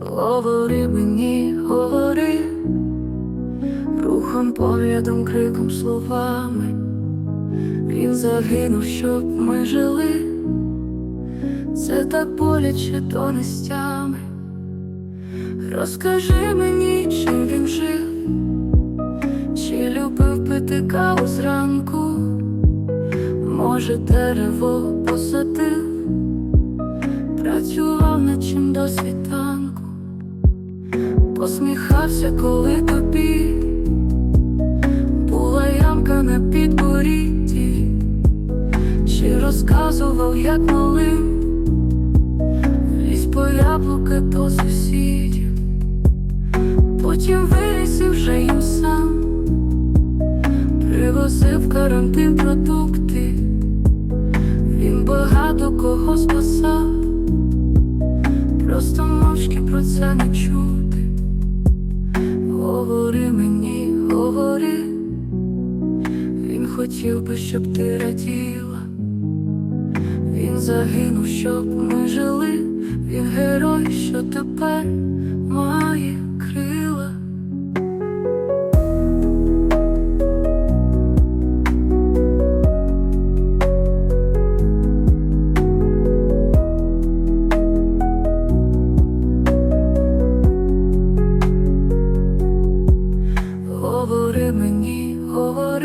говори мені, говори, рухом, поглядом, криком, словами. Він загинув, щоб ми жили. Це так боляче, то не стями. Розкажи мені, чим він жив, чи любив пити каву зранку, може, дерево посадив, працював над чим до світанку посміхався, коли тобі була ямка на підборідді, чи розказував, як малим лізь по яблуки до сусідів. Потім виріс і вже їм сам Привозив карантин продукти, він багато кого спасав, просто мовчки про це не чути. Хотів би, щоб ти раділа. Він загинув, щоб ми жили, він герой, що тепер має крила. Говори мені, говори,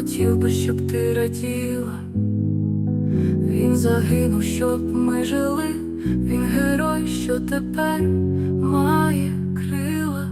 хотів би, щоб ти раділа. Він загинув, щоб ми жили, він герой, що тепер має крила.